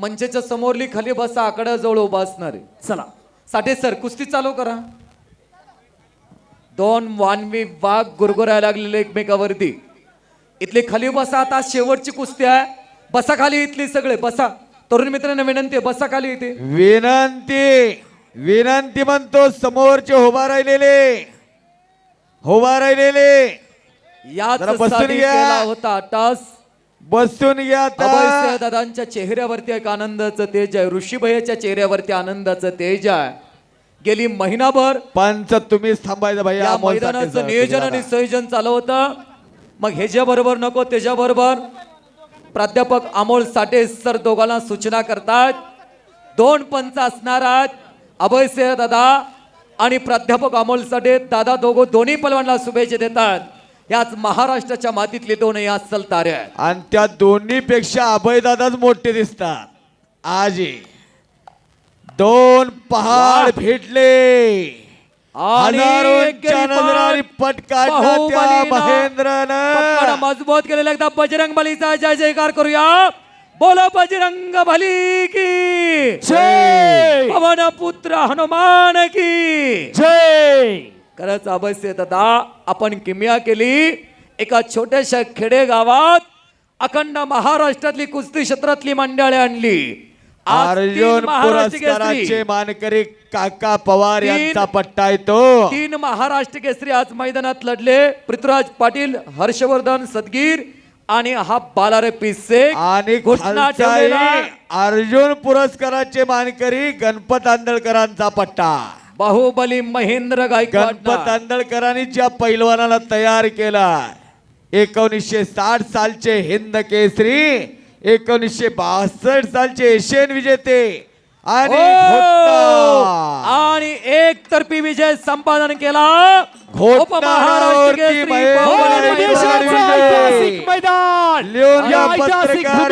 मंचाच्या समोरली खाली बसा आकडा जवळ उभा असणार आहे. चला. साठे सर कुस्ती चालू करा. दोन वानवी वाघ गुरगुरायला लागलेले एकमेकावरती. इथली खाली बसा आता शेवटची कुस्ती आहे. बसा खाली इथली सगळे बसा. तरुण मित्रांना विनंती आहे बसा खाली इथे. विनंती विनंती म्हणतो समोरचे उभा राहिलेले. उभा राहिलेले. याच होता टास बसून घ्या आता. दादांच्या चेहऱ्यावरती एक आनंदाचं तेज आहे. ऋषीभयाच्या चेहऱ्यावरती आनंदाचं तेज आहे. गेली महिनाभर पंच तुम्हीच थांबायचं भैया या अमोल साठे मैदानाचं सर, नियोजन तुम्ही आणि. संयोजन चालू होतं. मग ह्याच्या बरोबर नको त्याच्या बरोबर. प्राध्यापक अमोल साठे सर दोघांना सूचना करतात. दोन पंच असणार आहेत. अभय सिंह दादा आणि प्राध्यापक अमोल साठे दादा दोघं दोन्ही पलवानला शुभेच्छा देतात. याच महाराष्ट्राच्या मातीतले दोनही अस्सल तारे आहेत. आणि त्या दोन्ही पेक्षा अभयदादाच मोठे दिसतात. आजी दोन पहाड भेटले. आणि हजारोंच्या नजरांनी त्या बाहुबलीनं मजबूत केलेला एकदा बजरंग बलीचा. जय जयकार करूया. बोलो बजरंग बली की. जय. पवन पुत्र हनुमान की. जय. खरंच अवश्य दादा आपण किमया केली. एका छोट्याशा खेडेगावात अखंड महाराष्ट्रातली कुस्ती क्षेत्रातली मंडळे आणली. आज तीन अर्जुन महाराष्ट्र पुरस्काराचे केसरी मानकरी काका पवार तीन- यांचा पट्टा आहे तो तीन महाराष्ट्र केसरी आज मैदानात लढले. पृथ्वीराज पाटील हर्षवर्धन सदगीर आणि हा बालारे पिसे आणि घोषणा खालचा ठेवलेला. आहे अर्जुन पुरस्काराचे मानकरी गणपत आंदळकरांचा पट्टा. बाहुबली महेंद्र गायकवाड गणपत आंदळकरांनी ज्या पैलवानाला तयार केला एकोणीसशे साठ सालचे हिंद केसरी एकोणीसशे बासष्ट सालचे एशियन विजेते आणि. आणि एक तर्फी विजय संपादन केला. उपमहाराष्ट्र केसरी बाहुबली महेंद्र. ऐतिहासिक मैदान. लिहून या ऐतिहासिक पत्रकार